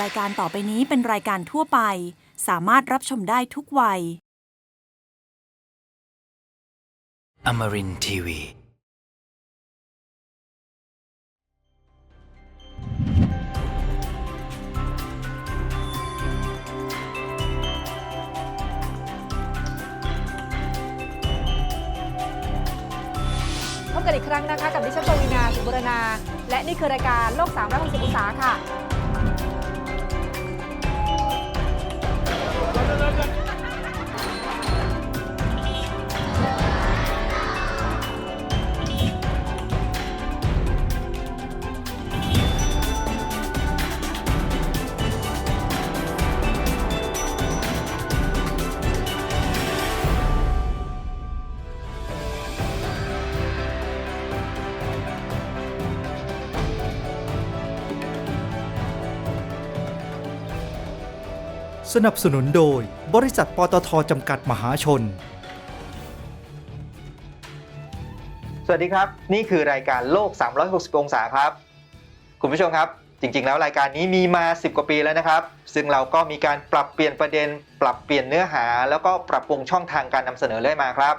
รายการต่อไปนี้เป็นรายการทั่วไป สามารถรับชมได้ทุกวัย Amarin Tiwi. พบกันอีกครั้งนะคะ กับดิฉันปวีนาสุบุรณา และนี่คือรายการโลก 360องศาค่ะ Nereden? สนับสนุนโดย บริษัทปตทจำกัดมหาชน สวัสดีครับ นี่คือรายการโลก 360 องศาครับ คุณผู้ชมครับ จริง ๆ แล้วรายการนี้มีมา 10 กว่าปีแล้วนะครับ ซึ่งเราก็มีการปรับเปลี่ยนประเด็น ปรับเปลี่ยนเนื้อหา แล้วก็ปรับปรุงช่องทางการนำเสนอเรื่อยมาครับ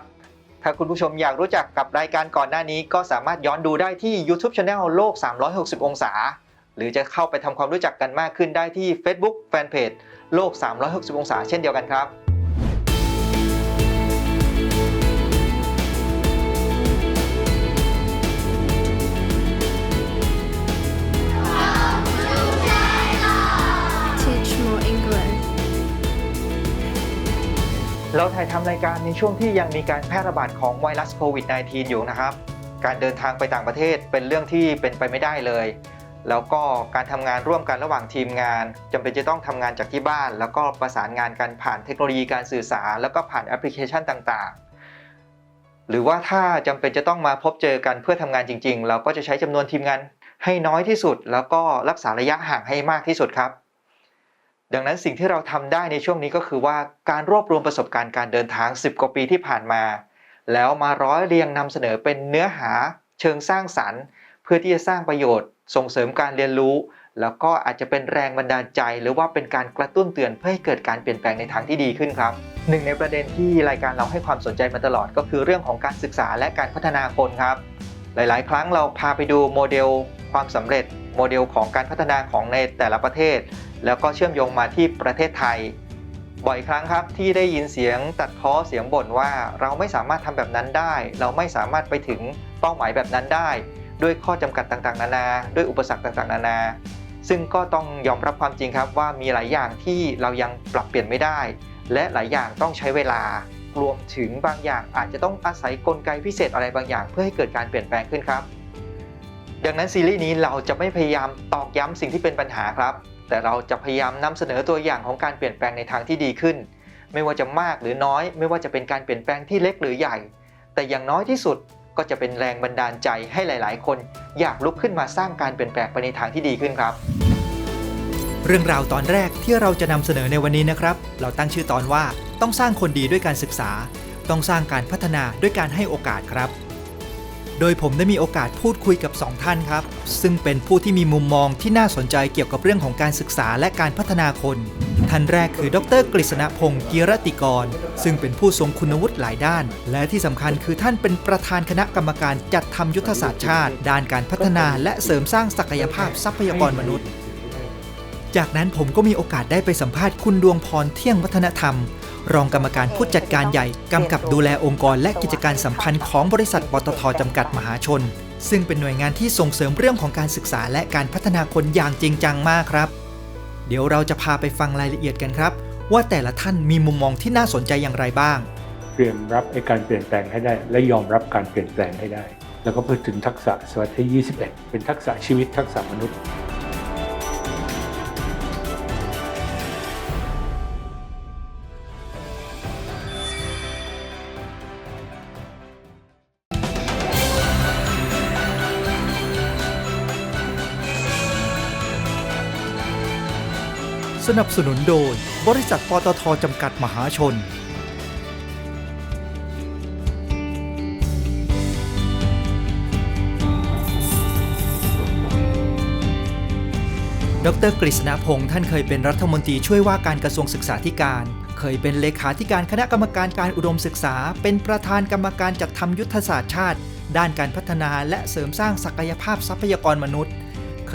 ถ้าคุณผู้ชมอยากรู้จักกับรายการก่อนหน้านี้ ก็สามารถย้อนดูได้ที่ YouTube Channel โลก 360 องศา หรือจะเข้าไปทำความรู้จักกันมากขึ้นได้ที่ Facebook Fanpage โลก 360 องศาเช่นเดียวกันครับ teach more English. เราถ่ายทำรายการในช่วงที่ยังมีการแพร่ระบาดของไวรัสโควิด -19 อยู่นะครับ การเดินทางไปต่างประเทศเป็นเรื่องที่เป็นไปไม่ได้เลย แล้วก็การทำงานร่วมกันระหว่างทีมงานจำเป็นจะต้องทำงานจากที่บ้าน แล้วก็ประสานงานกันผ่านเทคโนโลยีการสื่อสาร แล้วก็ผ่านแอปพลิเคชันต่างๆ หรือว่าถ้าจำเป็นจะต้องมาพบเจอกันเพื่อทำงานจริง ๆ เราก็จะใช้จำนวนทีมงานให้น้อยที่สุด แล้วก็รักษาระยะห่างให้มากที่สุดครับ ดังนั้นสิ่งที่เราทำได้ในช่วงนี้ก็คือว่าการรวบรวมประสบการณ์การเดินทาง 10 กว่าปีที่ผ่านมา แล้วมาร้อยเรียงนำเสนอเป็นเนื้อหาเชิงสร้างสรรค์ เพื่อที่จะสร้างประโยชน์ ส่งเสริมการเรียนรู้ แล้วก็อาจจะเป็นแรงบันดาลใจ หรือว่าเป็นการกระตุ้นเตือนเพื่อให้เกิดการเปลี่ยนแปลงในทางที่ดีขึ้นครับหนึ่งในประเด็นที่รายการเราให้ความสนใจมาตลอด ก็คือเรื่องของการศึกษาและการพัฒนาคนครับ หลาย ๆ ครั้งเราพาไปดูโมเดลความสำเร็จ โมเดลของการพัฒนาของในแต่ละประเทศ แล้วก็เชื่อมโยงมาที่ประเทศไทย บ่อยครั้งครับที่ได้ยินเสียงตัดพ้อเสียงบ่นว่า เราไม่สามารถทำแบบนั้นได้ เราไม่สามารถไปถึงเป้าหมายแบบนั้นได้ ด้วยข้อจำกัดต่างๆ นานา ด้วยอุปสรรคต่างๆ นานา ซึ่งก็ต้องยอมรับความจริงครับว่ามีหลายอย่างที่เรายังปรับเปลี่ยนไม่ได้ และหลายอย่างต้องใช้เวลารวมถึงบางอย่างอาจจะต้องอาศัยกลไกพิเศษอะไรบางอย่าง เพื่อให้เกิดการเปลี่ยนแปลงขึ้นครับ ดังนั้นซีรีส์นี้เราจะไม่พยายามตอกย้ำสิ่งที่เป็นปัญหาครับ แต่เราจะพยายามนำเสนอตัวอย่างของการเปลี่ยนแปลงในทางที่ดีขึ้น ไม่ว่าจะมากหรือน้อย ไม่ว่าจะเป็นการเปลี่ยนแปลงที่เล็กหรือใหญ่ แต่อย่างน้อยที่สุด ก็จะเป็นแรงบันดาลใจให้หลาย ๆ คนอยากลุกขึ้นมาสร้างการเปลี่ยนแปลงไปในทางที่ดีขึ้นครับ เรื่องราวตอนแรกที่เราจะนำเสนอในวันนี้นะครับ เราตั้งชื่อตอนว่าต้องสร้างคนดีด้วยการศึกษา ต้องสร้างการพัฒนาด้วยการให้โอกาสครับ โดยผมได้มีโอกาสพูดคุยกับ 2 ท่านครับ ซึ่งเป็นผู้ที่มีมุมมองที่น่าสนใจเกี่ยวกับเรื่องของการศึกษาและการพัฒนาคน ท่านแรกคือ ดร กฤษณพงศ์กีรติกร ซึ่งเป็นผู้ทรงคุณวุฒิหลายด้าน และที่สำคัญคือท่านเป็นประธานคณะกรรมการจัดทำยุทธศาสตร์ชาติ ด้านการพัฒนาและเสริมสร้างศักยภาพทรัพยากรมนุษย์ จากนั้นผมก็มีโอกาสได้ไปสัมภาษณ์คุณดวงพรเที่ยงวัฒนธรรม รองกรรมการผู้จัดการใหญ่กำกับดูแลองค์กรและกิจการสัมพันธ์ของบริษัทปตทจำกัดมหาชน ซึ่งเป็นหน่วยงานที่ส่งเสริมเรื่องของการศึกษาและการพัฒนาคนอย่างจริงจังมากครับ เดี๋ยวเราจะพาไปฟังรายละเอียดกันครับ ว่าแต่ละท่านมีมุมมองที่น่าสนใจอย่างไรบ้าง เตรียมรับไอการเปลี่ยนแปลงให้ได้ และยอมรับการเปลี่ยนแปลงให้ได้ แล้วก็พูดถึงทักษะสวัสดิ์ที่ 21 เป็นทักษะชีวิตทักษะมนุษย์ สนับสนุนโดย บริษัทปตทจำกัดมหาชน ดรกฤษณพงศ์ท่านเคยเป็นรัฐมนตรีช่วยว่าการกระทรวงศึกษาธิการ เคยเป็นเลขาธิการคณะกรรมการการอุดมศึกษา เป็นประธานกรรมการจัดทำยุทธศาสตร์ชาติ ด้านการพัฒนาและเสริมสร้างศักยภาพทรัพยากรมนุษย์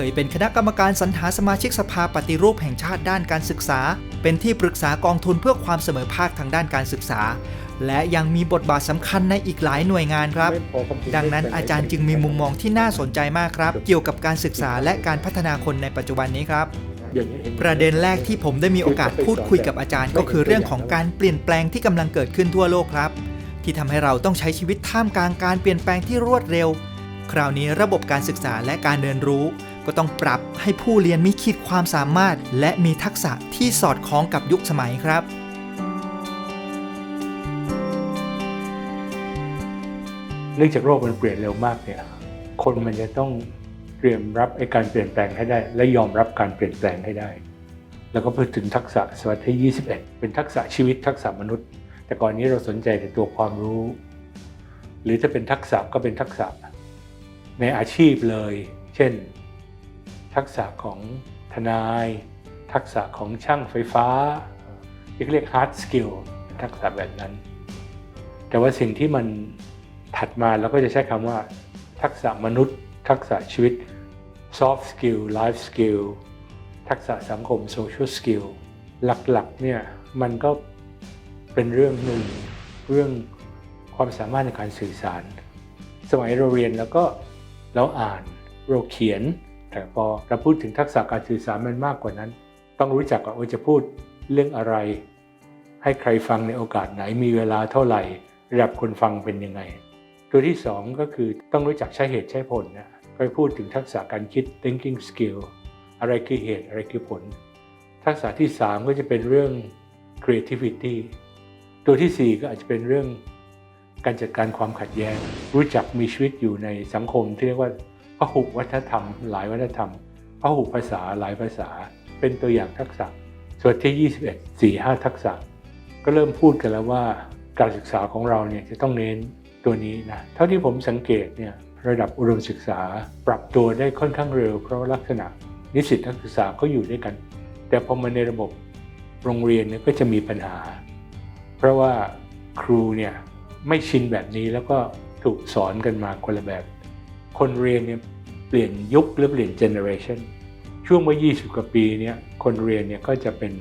ยเป็นคณะกรรมการสรรหาสมาชิกสภาปฏิรูปแห่งชาติด้านการศึกษา เป็นที่ปรึกษากองทุนเพื่อความเสมอภาคทางด้านการศึกษา และยังมีบทบาทสำคัญในอีกหลายหน่วยงานครับ ดังนั้นอาจารย์จึงมีมุมมองที่น่าสนใจมากครับ เกี่ยวกับการศึกษาและการพัฒนาคนในปัจจุบันนี้ครับประเด็นแรกที่ผมได้มีโอกาสพูดคุยกับอาจารย์ ก็คือเรื่องของการเปลี่ยนแปลงที่กำลังเกิดขึ้นทั่วโลกครับ ที่ทำให้เราต้องใช้ชีวิตท่ามกลางการเปลี่ยนแปลงที่รวดเร็ว คราวนี้ระบบการศึกษาและการเรียนรู้ ก็ต้องปรับให้ผู้เรียนมีขีดความสามารถ และมีทักษะที่สอดคล้องกับยุคสมัยครับ เนื่องจากโลกมันเปลี่ยนเร็วมากเนี่ยคนมันจะต้องเตรียมรับไอ้การเปลี่ยนแปลงให้ได้ และยอมรับการเปลี่ยนแปลงให้ได้ แล้วก็พูดถึงทักษะสวัสดิ์ที่ 21 เป็นทักษะชีวิตทักษะมนุษย์ แต่ก่อนนี้เราสนใจแต่ตัวความรู้ หรือถ้าเป็นทักษะก็เป็นทักษะในอาชีพเลย เช่น ทักษะของทนาย ทักษะของช่างไฟฟ้าที่เรียก hard skill ทักษะแบบนั้น แต่ว่าสิ่งที่มันถัดมาเราก็จะใช้คำว่า ทักษะมนุษย์ ทักษะชีวิต soft skill life skill ทักษะสังคม social skill หลักๆเนี่ยมันก็เป็นเรื่องหนึ่งเรื่องความสามารถในการสื่อสาร สมัยเราเรียนแล้วก็เราอ่านเราเขียน แต่พอเราพูดถึงทักษะการสื่อสารมันมากกว่านั้น ต้องรู้จักว่าจะพูดเรื่องอะไร ให้ใครฟังในโอกาสไหนมีเวลาเท่าไหร่ระดับคนฟังเป็นยังไง ตัวที่สองก็คือต้องรู้จักใช้เหตุใช้ผลนะไปพูดถึงทักษะการคิด thinking skill อะไรคือเหตุอะไรคือผล ทักษะที่สามก็จะเป็นเรื่อง creativity ตัวที่สี่ก็อาจจะเป็นเรื่องการจัดการความขัดแย้ง รู้จักมีชีวิตอยู่ในสังคมที่เรียกว่า พหุวัฒนธรรม หลายวัฒนธรรมพหุภาษาหลายภาษา เป็นตัวอย่างทักษะ ส่วนที่ 21 4 5 ทักษะ ก็เริ่มพูดกันแล้วว่าการศึกษาของเราเนี่ยจะต้องเน้นตัวนี้นะเท่าที่ผมสังเกตเนี่ยระดับอุดมศึกษาปรับตัวได้ค่อนข้างเร็ว เพราะลักษณะนิสิตนักศึกษาก็อยู่ด้วยกัน แต่พอมาในระบบโรงเรียนเนี่ยก็จะมีปัญหา เพราะว่าครูเนี่ยไม่ชินแบบนี้แล้วก็ถูกสอนกันมาคนละแบบ คนเรียนเนี่ยเปลี่ยนยุคหรือเปลี่ยนเจเนอเรชันช่วงเมื่อ 20 กว่าปีเนี่ยคนเรียนเนี่ยก็จะเป็น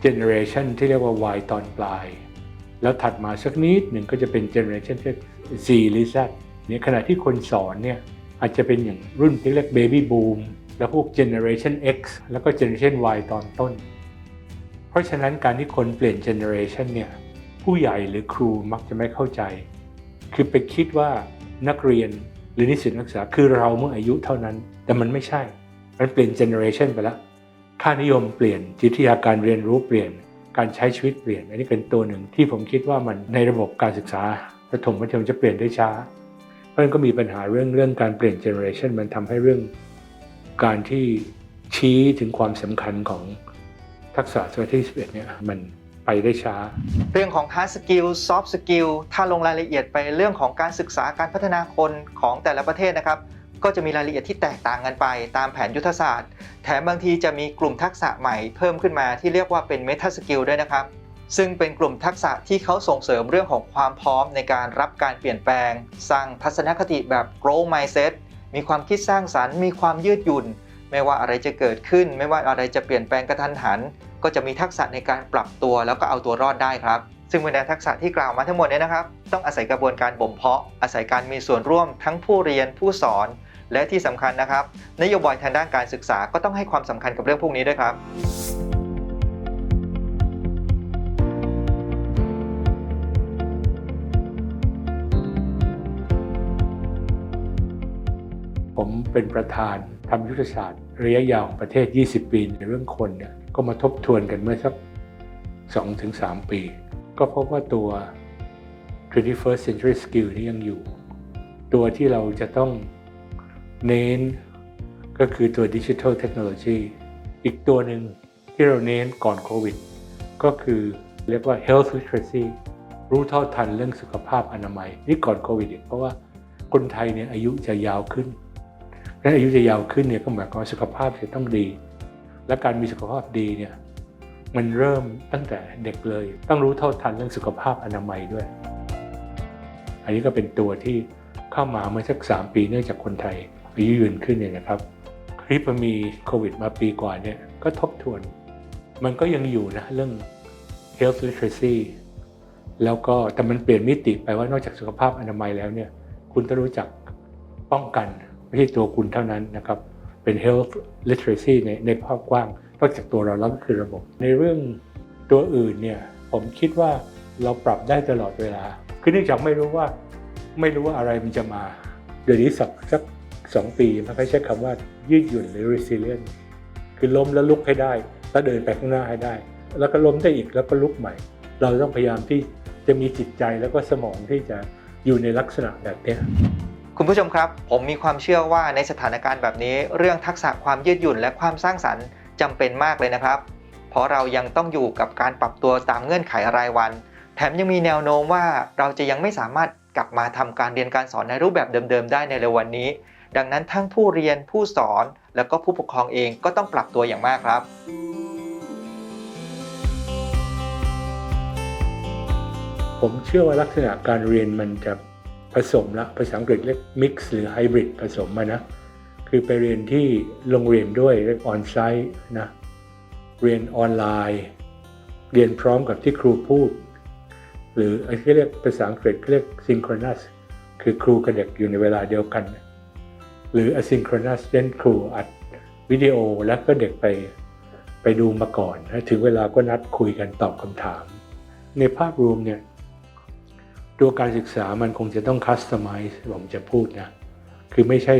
เจเนอเรชันที่เรียกว่า Y ตอนปลาย แล้วถัดมาสักนิดหนึ่งก็จะเป็นเจเนอเรชันที่ Z หรือ Z เนี่ยขณะที่คนสอนเนี่ยอาจจะเป็นอย่างรุ่นที่เรียก Baby Boom แล้วพวก Generation X แล้วก็ Generation Y ตอนต้น เพราะฉะนั้นการที่คนเปลี่ยน Generation เนี่ยผู้ใหญ่หรือครูมักจะไม่เข้าใจ คือไปคิดว่านักเรียน รือนิสิตนักศึกษาคือเราเมื่ออายุเท่านั้น แต่มันไม่ใช่มันเปลี่ยน Generation ไปแล้วค่านิยมเปลี่ยนจิตวิทยาการเรียนรู้เปลี่ยน การใช้ชีวิตเปลี่ยน อันนี้เป็นตัวหนึ่งที่ผมคิดว่ามันในระบบการศึกษาประถมมัธยมจะเปลี่ยนได้ช้า เพราะฉะนั้นก็มีปัญหาเรื่องเรื่องการเปลี่ยนเจเนอเรชันมันทำให้เรื่อง การที่ชี้ถึงความสำคัญของทักษะสวัสดิ์ที่11เนี่ยมัน ไปได้ช้า เรื่องของ hard skill soft skill ถ้าลงรายละเอียดไปเรื่องของการศึกษาการพัฒนาคนของแต่ละประเทศนะครับ ก็จะมีรายละเอียดที่แตกต่างกันไปตามแผนยุทธศาสตร์ แถมบางทีจะมีกลุ่มทักษะใหม่เพิ่มขึ้นมาที่เรียกว่าเป็น meta skill ด้วยนะครับ ซึ่งเป็นกลุ่มทักษะที่เขาส่งเสริมเรื่องของความพร้อมในการรับการเปลี่ยนแปลง สร้างทัศนคติแบบ growth mindset มีความคิดสร้างสรรค์ มีความยืดหยุ่น ไม่ว่าอะไรจะเกิดขึ้น ไม่ว่าอะไรจะเปลี่ยนแปลงกระทันหัน ก็จะมีทักษะในการปรับตัวแล้วก็เอาตัวรอดได้ครับ ซึ่งบรรดาทักษะที่กล่าวมาทั้งหมดเนี้นะครับ ต้องอาศัยกระบวนการบ่มเพาะ อาศัยการมีส่วนร่วมทั้งผู้เรียนผู้สอน และที่สำคัญนะครับ นโยบายทางด้านการศึกษาก็ต้องให้ความสำคัญกับเรื่องพวกนี้ด้วยครับ ผมเป็นประธานทำยุทธศาสตร์ระยะยาวของประเทศ 20 ปีในเรื่องคนเนี่ยก็มาทบทวนกันเมื่อสัก 2-3 ปี ก็พบว่าตัว 21st century skill นี่ยังอยู่ ตัวที่เราจะต้องเน้นก็คือตัว digital technology อีกตัวหนึ่งที่เราเน้นก่อนโควิด ก็คือเรียกว่า health literacy รู้เท่าทันเรื่องสุขภาพอนามัย นี่ก่อนโควิดเพราะว่าคนไทยเนี่ยอายุจะยาวขึ้น และอายุจะยาวขึ้นเนี่ยก็หมายความว่าสุขภาพจะต้องดี และการมีสุขภาพดีเนี่ยมันเริ่มตั้งแต่เด็กเลย ต้องรู้เท่าทันเรื่องสุขภาพอนามัยด้วย อันนี้ก็เป็นตัวที่เข้ามาเมื่อสักสามปีเนื่องจากคนไทยอายุยืนขึ้นเนี่ยนะครับคลิปมีโควิดมาปีกว่าเนี่ยก็ทบทวน มันก็ยังอยู่นะเรื่อง health literacy แล้วก็แต่มันเปลี่ยนมิติไปว่านอกจากสุขภาพอนามัยแล้วเนี่ยคุณต้องรู้จักป้องกัน ไม่ใช่ตัวคุณเท่านั้นนะครับเป็น health literacy ในในภาพกว้างนอกจากตัวเราแล้วก็คือระบบ ในเรื่องตัวอื่นเนี่ยผมคิดว่าเราปรับได้ตลอดเวลา คือเนื่องจากไม่รู้ว่าไม่รู้ว่าอะไรมันจะมาเดี๋ยวนี้สักสักสองปีมันก็ใช้คำว่ายืดหยุ่นหรือ resilient คือล้มแล้วลุกให้ได้ แล้วเดินไปข้างหน้าให้ได้ แล้วก็ล้มได้อีกแล้วก็ลุกใหม่ เราต้องพยายามที่จะมีจิตใจแล้วก็สมองที่จะอยู่ในลักษณะแบบนี้ คุณผู้ชมครับ ผมมีความเชื่อว่าในสถานการณ์แบบนี้ เรื่องทักษะความยืดหยุ่นและความสร้างสรรค์จำเป็นมากเลยนะครับ เพราะเรายังต้องอยู่กับการปรับตัวตามเงื่อนไขรายวัน แถมยังมีแนวโน้มว่าเราจะยังไม่สามารถกลับมาทำการเรียนการสอนในรูปแบบเดิมๆ ได้ในเร็ววันนี้ ดังนั้นทั้งผู้เรียนผู้สอน แล้วก็ผู้ปกครองเองก็ต้องปรับตัวอย่างมากครับผมเชื่อว่าลักษณะการเรียนมันจะ สมละภาษาอังกฤษเรียก mix หรือ hybrid ผสมมานะ คือไปเรียนที่โรงเรียนด้วยเรียก on site นะ เรียนออนไลน์ เรียนพร้อมกับที่ครูพูด หรือไอ้ที่เรียกภาษาอังกฤษเรียก synchronous คือครูกับเด็กอยู่ในเวลาเดียวกัน หรือ asynchronous เช่นครูอัดวิดีโอแล้วก็เด็กไปไปดูมาก่อน ถึงเวลาก็นัดคุยกันตอบคำถาม ในภาพรวมเนี่ย ตัวการศึกษามันคงจะต้องคัสตอมไมซ์ผมจะพูดนะ คือไม่ใช่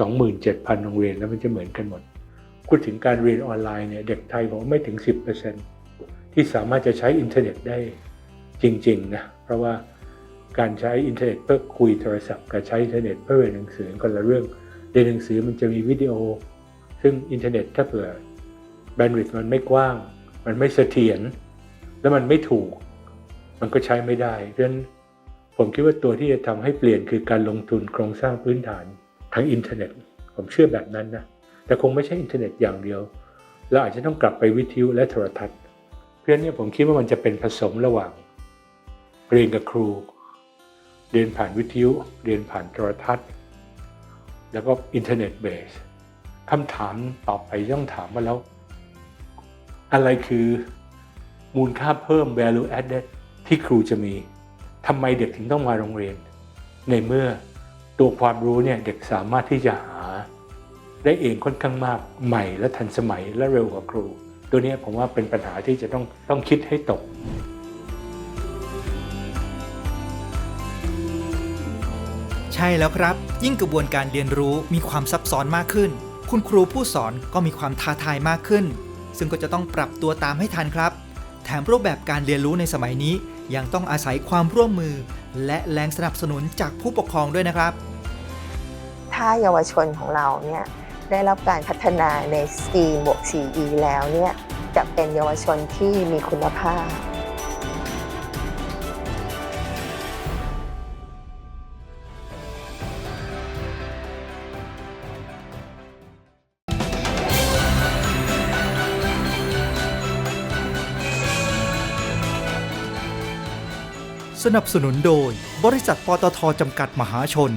27,000 โรงเรียนแล้วมันจะเหมือนกันหมด พูดถึงการเรียนออนไลน์เนี่ย เด็กไทยผมว่าไม่ถึง 10%ที่สามารถจะใช้อินเทอร์เน็ตได้จริง ๆ นะ เพราะว่าการใช้อินเทอร์เน็ตเพื่อคุยโทรศัพท์กับใช้อินเทอร์เน็ตเพื่อเรียนหนังสือคนละเรื่องเรียนหนังสือมันจะมีวิดีโอ ซึ่งอินเทอร์เน็ตถ้าเผื่อแบนด์วิดต์มันไม่กว้าง มันไม่เสถียรแล้วมันไม่ถูก มันก็ใช้ไม่ได้เพราะนั้นผมคิดว่าตัวที่จะทำให้เปลี่ยนคือการลงทุนโครงสร้างพื้นฐานทางอินเทอร์เน็ต ผมเชื่อแบบนั้นนะแต่คงไม่ใช่อินเทอร์เน็ตอย่างเดียวเราอาจจะต้องกลับไปวิทยุและโทรทัศน์ เพราะฉะนั้นเนี่ยผมคิดว่ามันจะเป็นผสมระหว่างเรียนกับครู เรียนผ่านวิทยุ เรียนผ่านโทรทัศน์ แล้วก็อินเทอร์เน็ตเบสคำถามต่อไปต้องถามว่าแล้ว อะไรคือมูลค่าเพิ่ม value added ที่ครูจะมีทำไมเด็กถึงต้องมาโรงเรียน ในเมื่อตัวความรู้เนี่ยเด็กสามารถที่จะหา ได้เองค่อนข้างมากใหม่และทันสมัยและเร็วกว่าครู ตัวนี้ผมว่าเป็นปัญหาที่จะต้องต้องคิดให้ตกใช่แล้วครับ ยิ่งกระบวนการเรียนรู้มีความซับซ้อนมากขึ้น คุณครูผู้สอนก็มีความท้าทายมากขึ้น ซึ่งก็จะต้องปรับตัวตามให้ทันครับ แถมรูปแบบการเรียนรู้ในสมัยนี้ ยังต้องอาศัยความร่วมมือ และแรงสนับสนุนจากผู้ปกครองด้วยนะครับ ถ้าเยาวชนของเราเนี่ยได้รับการพัฒนาใน C บวก CE แล้วเนี่ยจะเป็นเยาวชนที่มีคุณภาพ นับสนุนโดย บริษัทปตทจำกัดมหาชน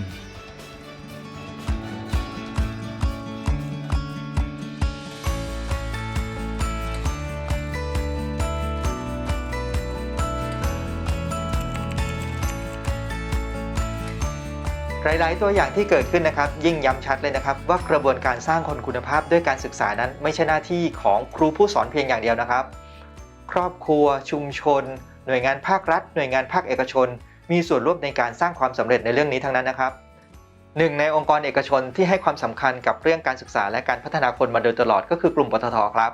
หลายๆ ตัวอย่างที่เกิดขึ้นนะครับ ยิ่งย้ำชัดเลยนะครับ ว่ากระบวนการสร้างคนคุณภาพด้วยการศึกษานั้น ไม่ใช่หน้าที่ของครูผู้สอนเพียงอย่างเดียวนะครับ ครอบครัวชุมชน หน่วยงานภาครัฐ หน่วยงานภาคเอกชน มีส่วนร่วมในการสร้างความสำเร็จในเรื่องนี้ทั้งนั้นนะครับหนึ่งในองค์กรเอกชนที่ให้ความสำคัญกับเรื่องการศึกษาและการพัฒนาคนมาโดยตลอดก็คือกลุ่มปตทครับ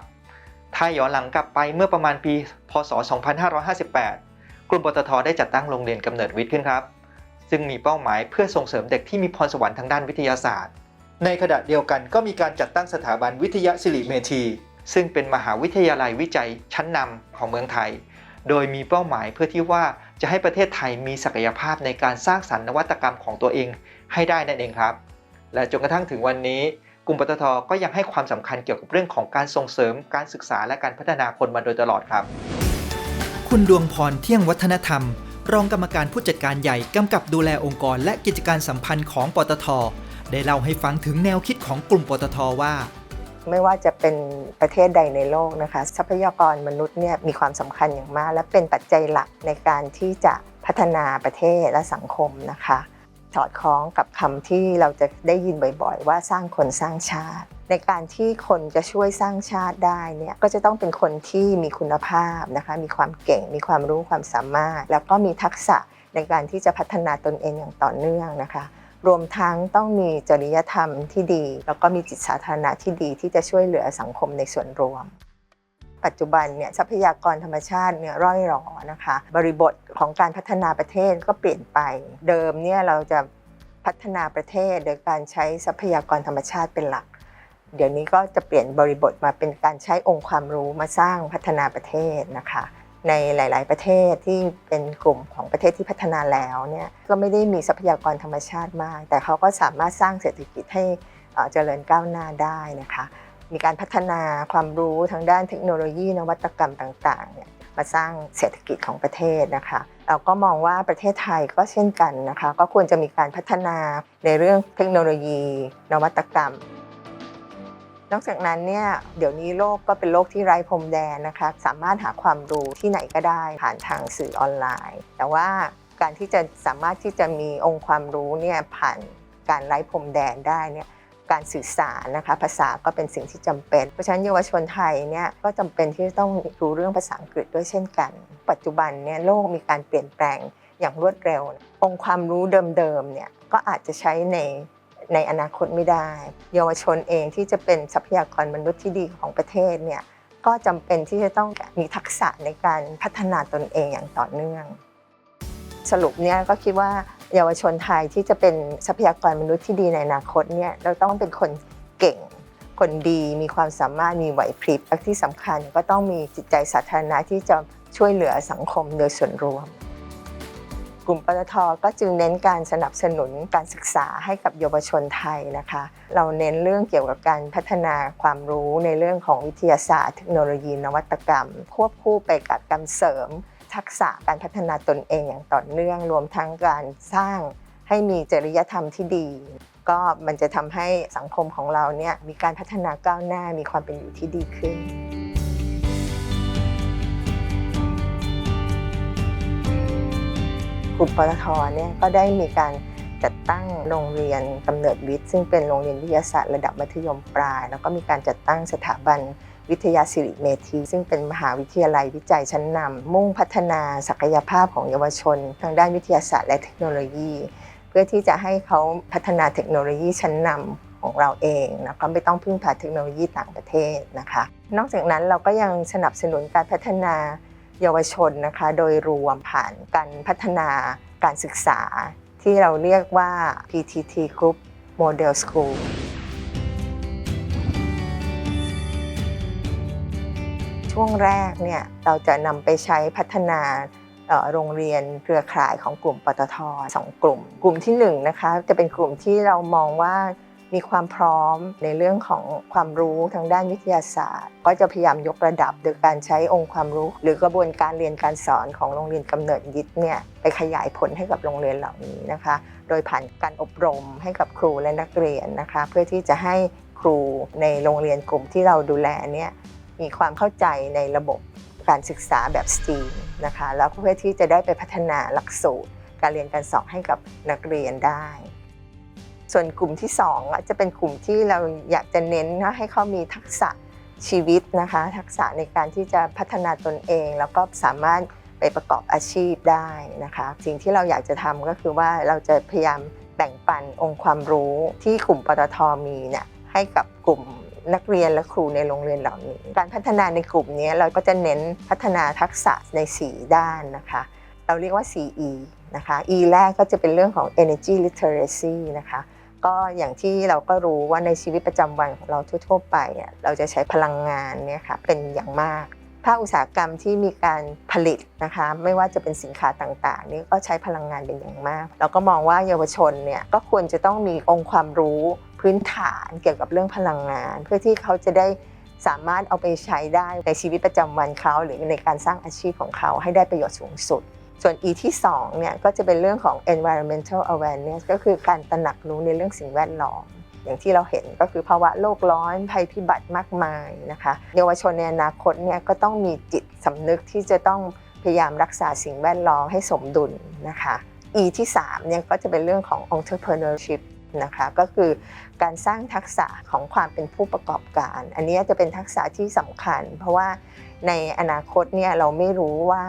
ถ้าย้อนหลังกลับไปเมื่อประมาณปี พศ 2558 กลุ่มปตทได้จัดตั้งโรงเรียนกำเนิดวิทย์ขึ้นครับ ซึ่งมีเป้าหมายเพื่อส่งเสริมเด็กที่มีพรสวรรค์ทางด้านวิทยาศาสตร์ ในขณะเดียวกันก็มีการจัดตั้งสถาบันวิทยาศิริเมธีซึ่งเป็นมหาวิทยาลัยวิจัยชั้นนำของเมืองไทย โดยมีเป้าหมายเพื่อที่ว่าจะให้ประเทศไทยมีศักยภาพในการสร้างสรรค์นวัตกรรมของตัวเองให้ได้นั่นเองครับ และจนกระทั่งถึงวันนี้ กลุ่มปตทก็ยังให้ความสำคัญเกี่ยวกับเรื่องของการส่งเสริมการศึกษาและการพัฒนาคนมาโดยตลอดครับ คุณดวงพรเที่ยงวัฒนธรรม รองกรรมการผู้จัดการใหญ่กำกับดูแลองค์กร และกิจการสัมพันธ์ของปตท ได้เล่าให้ฟังถึงแนวคิดของกลุ่มปตทว่า ไม่ว่าจะเป็นประเทศใดในโลกนะคะ ทรัพยากรมนุษย์เนี่ยมีความสำคัญอย่างมาก และเป็นปัจจัยหลักในการที่จะพัฒนาประเทศและสังคมนะคะสอดคล้องกับคำที่เราจะได้ยินบ่อยๆ ว่าสร้างคนสร้างชาติ ในการที่คนจะช่วยสร้างชาติได้เนี่ยก็จะต้องเป็นคนที่มีคุณภาพนะคะ มีความเก่ง มีความรู้ความสามารถ แล้วก็มีทักษะในการที่จะพัฒนาตนเองอย่างต่อเนื่องนะคะ รวมทั้งต้องมีจริยธรรมที่ดี แล้วก็มีจิตสาธารณะที่ดีที่จะช่วยเหลือสังคมในส่วนรวม ปัจจุบันเนี่ยทรัพยากรธรรมชาติเนี่ยร่อยหรอนะคะ บริบทของการพัฒนาประเทศก็เปลี่ยนไป เดิมเนี่ยเราจะพัฒนาประเทศโดยการใช้ทรัพยากรธรรมชาติเป็นหลัก เดี๋ยวนี้ก็จะเปลี่ยนบริบทมาเป็นการใช้องค์ความรู้มาสร้างพัฒนาประเทศนะคะ ในหลาย ๆ ประเทศที่เป็นกลุ่มของประเทศที่พัฒนาแล้วเนี่ยก็ไม่ได้มีทรัพยากรธรรมชาติมาก แต่เขาก็สามารถสร้างเศรษฐกิจให้เจริญก้าวหน้าได้นะคะมีการพัฒนาความรู้ทางด้านเทคโนโลยีนวัตกรรมต่างๆเนี่ยมาสร้างเศรษฐกิจของประเทศนะคะเราก็มองว่าประเทศไทยก็เช่นกันนะคะ ก็ควรจะมีการพัฒนาในเรื่องเทคโนโลยี นวัตกรรม นอกจากนั้นเนี่ยเดี๋ยวนี้โลกก็เป็นโลกที่ไร้พรมแดนนะคะสามารถหาความรู้ที่ไหนก็ได้ผ่านทางสื่อออนไลน์ แต่ว่าการที่จะสามารถที่จะมีองค์ความรู้เนี่ยผ่านการไร้พรมแดนได้เนี่ยการสื่อสารนะคะภาษาก็เป็นสิ่งที่จำเป็น เพราะฉะนั้นเยาวชนไทยเนี่ยก็จำเป็นที่จะต้องรู้เรื่องภาษาอังกฤษด้วยเช่นกัน ปัจจุบันเนี่ยโลกมีการเปลี่ยนแปลงอย่างรวดเร็ว องค์ความรู้เดิมๆเนี่ยก็อาจจะใช้ใน ในอนาคตไม่ได้ เยาวชนเองที่จะเป็นทรัพยากรมนุษย์ที่ดีของประเทศเนี่ยก็จำเป็นที่จะต้องมีทักษะในการพัฒนาตนเองอย่างต่อเนื่อง สรุปเนี่ยก็คิดว่าเยาวชนไทยที่จะเป็นทรัพยากรมนุษย์ที่ดีในอนาคตเนี่ยเราต้องเป็นคนเก่ง คนดีมีความสามารถมีไหวพริบและที่สำคัญก็ต้องมีจิตใจสาธารณะที่จะช่วยเหลือสังคมโดยส่วนรวม กลุ่มปตทก็จึงเน้นการสนับสนุนการศึกษาให้กับเยาวชนไทยนะคะ เราเน้นเรื่องเกี่ยวกับการพัฒนาความรู้ในเรื่องของวิทยาศาสตร์ เทคโนโลยีนวัตกรรม ควบคู่ไปกับการเสริม ทักษะการพัฒนาตนเองอย่างต่อเนื่อง รวมทั้งการสร้างให้มีจริยธรรมที่ดี ก็มันจะทำให้สังคมของเราเนี่ยมีการพัฒนาก้าวหน้ามีความเป็นอยู่ที่ดีขึ้น กลุ่มปตทเนี่ยก็ได้มีการจัดตั้งโรงเรียนกำเนิดวิทย์ ซึ่งเป็นโรงเรียนวิทยาศาสตร์ระดับมัธยมปลาย แล้วก็มีการจัดตั้งสถาบันวิทยาศิริเมธี ซึ่งเป็นมหาวิทยาลัยวิจัยชั้นนำมุ่งพัฒนาศักยภาพของเยาวชน ทางด้านวิทยาศาสตร์และเทคโนโลยี เพื่อที่จะให้เขาพัฒนาเทคโนโลยีชั้นนำของเราเองแล้วก็ไม่ต้องพึ่งพาเทคโนโลยีต่างประเทศนะคะ นอกจากนั้นเราก็ยังสนับสนุนการพัฒนา เยาวชนนะคะโดยรวมผ่านการพัฒนาการศึกษา ที่เราเรียกว่า PTT Group Model School ช่วงแรกเนี่ยเราจะนำไปใช้พัฒนาโรงเรียนเครือข่ายของกลุ่มปตทสองกลุ่ม กลุ่มที่1นงนะคะจะเป็นกลุ่มที่เรามองว่า มีความพร้อมในเรื่องของความรู้ทางด้านวิทยาศาสตร์ ก็จะพยายามยกระดับโดยการใช้องค์ความรู้ หรือกระบวนการเรียนการสอนของโรงเรียนกำเนิดยิทเนี่ยไปขยายผลให้กับโรงเรียนเหล่านี้นะคะ โดยผ่านการอบรมให้กับครูและนักเรียนนะคะ เพื่อที่จะให้ครูในโรงเรียนกลุ่มที่เราดูแลเนี่ยมีความเข้าใจในระบบการศึกษาแบบ STEAM นะคะแล้วเพื่อที่จะได้ไปพัฒนาหลักสูตร การเรียนการสอนให้กับนักเรียนได้ ส่วนกลุ่มที่2อะจะเป็นกลุ่มที่เราอยากจะเน้นให้เขามีทักษะชีวิตนะคะ ทักษะในการที่จะพัฒนาตนเอง แล้วก็สามารถไปประกอบอาชีพได้นะคะ สิ่งที่เราอยากจะทำก็คือว่าเราจะพยายามแบ่งปันองค์ความรู้ที่กลุ่มปตทมีเนี่ยให้กับกลุ่มนักเรียนและครูในโรงเรียนเหล่านี้ การพัฒนาในกลุ่มนี้เราก็จะเน้นพัฒนาทักษะใน 4 ด้านนะคะ เราเรียกว่า 4E นะคะ E แรกก็จะเป็นเรื่องของ energy literacy นะคะ ก็อย่างที่เราก็รู้ว่าในชีวิตประจำวันของเราทั่ว ๆ ไปเราจะใช้พลังงานเนี่ยค่ะเป็นอย่างมากภาคอุตสาหกรรมที่มีการผลิตนะคะไม่ว่าจะเป็นสินค้าต่างๆนี่ก็ใช้พลังงานเป็นอย่างมาก เราก็มองว่าเยาวชนเนี่ยก็ควรจะต้องมีองค์ความรู้พื้นฐานเกี่ยวกับเรื่องพลังงาน เพื่อที่เขาจะได้สามารถเอาไปใช้ได้ในชีวิตประจำวันเขาหรือในการสร้างอาชีพของเขาให้ได้ประโยชน์สูงสุด ส่วน E ที่2เนี่ยก็จะเป็นเรื่องของ environmental awareness ก็คือการตระหนักรู้ในเรื่องสิ่งแวดล้อม อย่างที่เราเห็นก็คือภาวะโลกร้อนภัยพิบัติมากมายนะคะเยาวชนในอนาคตเนี่ยก็ต้องมีจิตสำนึกที่จะต้องพยายามรักษาสิ่งแวดล้อมให้สมดุลนะคะ E ที่3เนี่ยก็จะเป็นเรื่องของ entrepreneurship นะคะก็คือการสร้างทักษะของความเป็นผู้ประกอบการ อันนี้จะเป็นทักษะที่สำคัญ เพราะว่าในอนาคตเนี่ยเราไม่รู้ว่า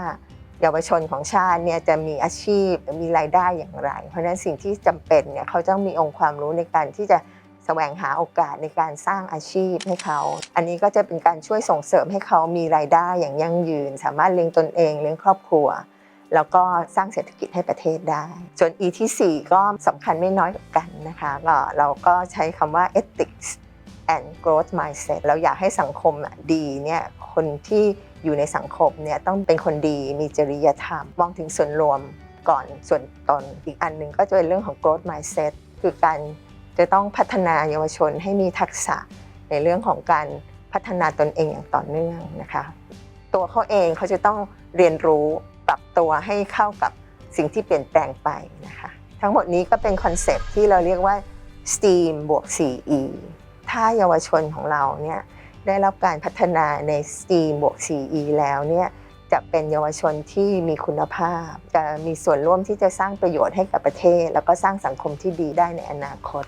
เยาวชนของชาติเนี่ยจะมีอาชีพมีรายได้อย่างไร เพราะฉะนั้นสิ่งที่จำเป็นเนี่ยเขาต้องมีองค์ความรู้ในการที่จะแสวงหาโอกาสในการสร้างอาชีพให้เขา อันนี้ก็จะเป็นการช่วยส่งเสริมให้เขามีรายได้อย่างยั่งยืน สามารถเลี้ยงตนเองเลี้ยงครอบครัว แล้วก็สร้างเศรษฐกิจให้ประเทศได้ ส่วน E ที่ 4 ก็สำคัญไม่น้อยกันนะคะก็เราก็ใช้คำว่า ethics and growth mindset เราอยากให้สังคมดีเนี่ยคนที่ อยู่ในสังคมเนี่ยต้องเป็นคนดีมีจริยธรรม มองถึงส่วนรวมก่อนส่วนตนอีกอันหนึ่งก็จะเป็นเรื่องของ growth mindset คือการจะต้องพัฒนาเยาวชนให้มีทักษะในเรื่องของการพัฒนาตนเองอย่างต่อเนื่องนะคะ ตัวเขาเองเขาจะต้องเรียนรู้ปรับตัวให้เข้ากับสิ่งที่เปลี่ยนแปลงไปนะคะ ทั้งหมดนี้ก็เป็นคอนเซปที่เราเรียกว่า STEAM บวก 4E ถ้าเยาวชนของเราเนี่ย ได้รับการพัฒนาใน STEAM บวก 4E แล้วเนี่ยจะเป็นเยาวชนที่มีคุณภาพ จะมีส่วนร่วมที่จะสร้างประโยชน์ให้กับประเทศ แล้วก็สร้างสังคมที่ดีได้ในอนาคต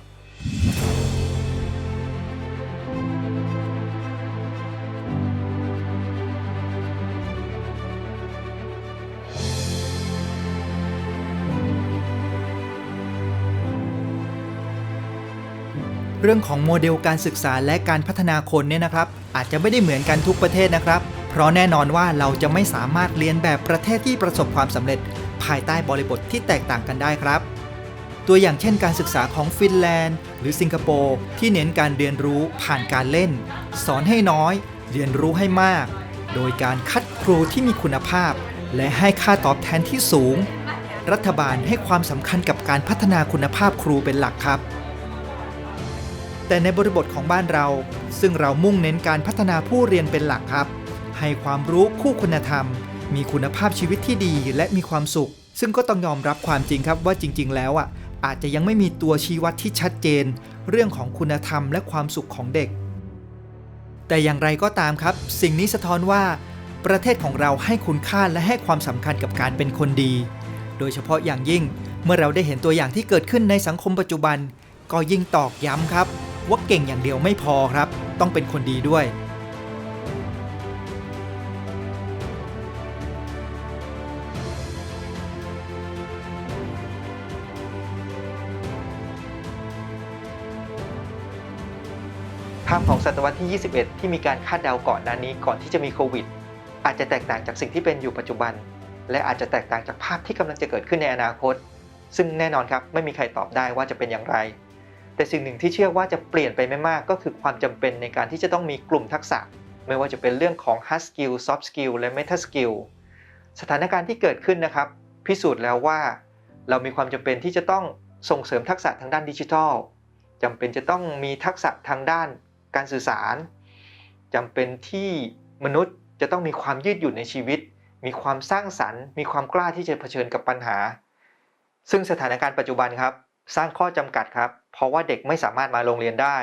เรื่องของโมเดลการศึกษาและการพัฒนาคนเนี่ยนะครับ อาจจะไม่ได้เหมือนกันทุกประเทศนะครับ เพราะแน่นอนว่าเราจะไม่สามารถเรียนแบบประเทศที่ประสบความสำเร็จ ภายใต้บริบทที่แตกต่างกันได้ครับ ตัวอย่างเช่นการศึกษาของฟินแลนด์ หรือสิงคโปร์ที่เน้นการเรียนรู้ผ่านการเล่น สอนให้น้อย เรียนรู้ให้มาก โดยการคัดครูที่มีคุณภาพ และให้ค่าตอบแทนที่สูง รัฐบาลให้ความสำคัญกับการพัฒนาคุณภาพครูเป็นหลักครับ แต่ในบริบทของบ้านเรา ซึ่งเรามุ่งเน้นการพัฒนาผู้เรียนเป็นหลักครับ ให้ความรู้คู่คุณธรรม มีคุณภาพชีวิตที่ดีและมีความสุข ซึ่งก็ต้องยอมรับความจริงครับว่าจริง ๆ แล้วอะอาจจะยังไม่มีตัวชี้วัดที่ชัดเจน เรื่องของคุณธรรมและความสุขของเด็ก แต่อย่างไรก็ตามครับ สิ่งนี้สะท้อนว่า ประเทศของเราให้คุณค่าและให้ความสำคัญกับการเป็นคนดี โดยเฉพาะอย่างยิ่งเมื่อเราได้เห็นตัวอย่างที่เกิดขึ้นในสังคมปัจจุบัน ก็ยิ่งตอกย้ำครับ ว่าเก่งอย่างเดียวไม่พอครับ ต้องเป็นคนดีด้วย ภาพของศตวรรษที่ 21 ที่มีการคาดเดาก่อนหน้านี้ก่อนที่จะมีโควิด อาจจะแตกต่างจากสิ่งที่เป็นอยู่ปัจจุบัน และอาจจะแตกต่างจากภาพที่กำลังจะเกิดขึ้นในอนาคต ซึ่งแน่นอนครับไม่มีใครตอบได้ว่าจะเป็นอย่างไร แต่สิ่งหนึ่งที่เชื่อว่าจะเปลี่ยนไปไม่มากก็คือความจำเป็นในการที่จะต้องมีกลุ่มทักษะ ไม่ว่าจะเป็นเรื่องของ hard skill soft skill และ meta skill สถานการณ์ที่เกิดขึ้นนะครับ พิสูจน์แล้วว่า เรามีความจำเป็นที่จะต้องส่งเสริมทักษะทางด้านดิจิทัลจำเป็นจะต้องมีทักษะทางด้านการสื่อสารจำเป็นที่มนุษย์จะต้องมีความยืดหยุ่นในชีวิต มีความสร้างสรรค์ มีความกล้าที่จะเผชิญกับปัญหา ซึ่งสถานการณ์ปัจจุบันครับ สร้างข้อจำกัดครับ เพราะว่าเด็กไม่สามารถมาโรงเรียนได้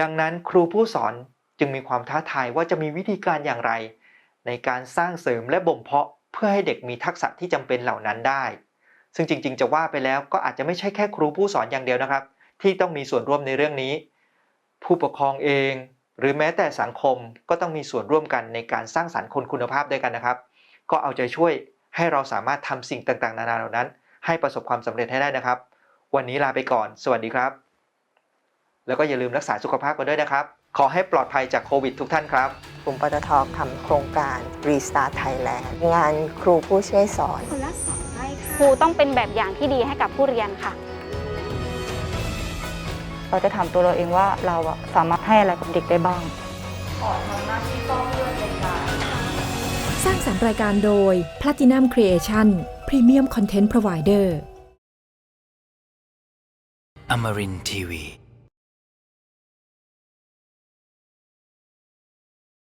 ดังนั้นครูผู้สอนจึงมีความท้าทายว่าจะมีวิธีการอย่างไร ในการสร้างเสริมและบ่มเพาะเพื่อให้เด็กมีทักษะที่จำเป็นเหล่านั้นได้ ซึ่งจริง ๆ จะว่าไปแล้วก็อาจจะไม่ใช่แค่ครูผู้สอนอย่างเดียวนะครับ ที่ต้องมีส่วนร่วมในเรื่องนี้ ผู้ปกครองเอง หรือแม้แต่สังคมก็ต้องมีส่วนร่วมกันในการสร้างสรรค์คนคุณภาพด้วยกันนะครับ ก็เอาใจช่วยให้เราสามารถทำสิ่งต่างๆ นานาเหล่านั้น ให้ประสบความสำเร็จให้ได้นะครับ วันนี้ลาไปก่อน สวัสดีครับ แล้วก็อย่าลืมรักษาสุขภาพกันด้วยนะครับ ขอให้ปลอดภัยจากโควิดทุกท่านครับกลุ่มปตททำโครงการ Restart Thailand งานครูผู้ช่วยสอนครูต้องเป็นแบบอย่างที่ดีให้กับผู้เรียนค่ะ เราจะถามตัวเราเองว่าเราอะสามารถให้อะไรกับเด็กได้บ้างขอทำหน้าที่ต้องเลือกในการสร้างสรรค์รายการโดย Platinum Creation Premium Content Provider Amarin Tiwi.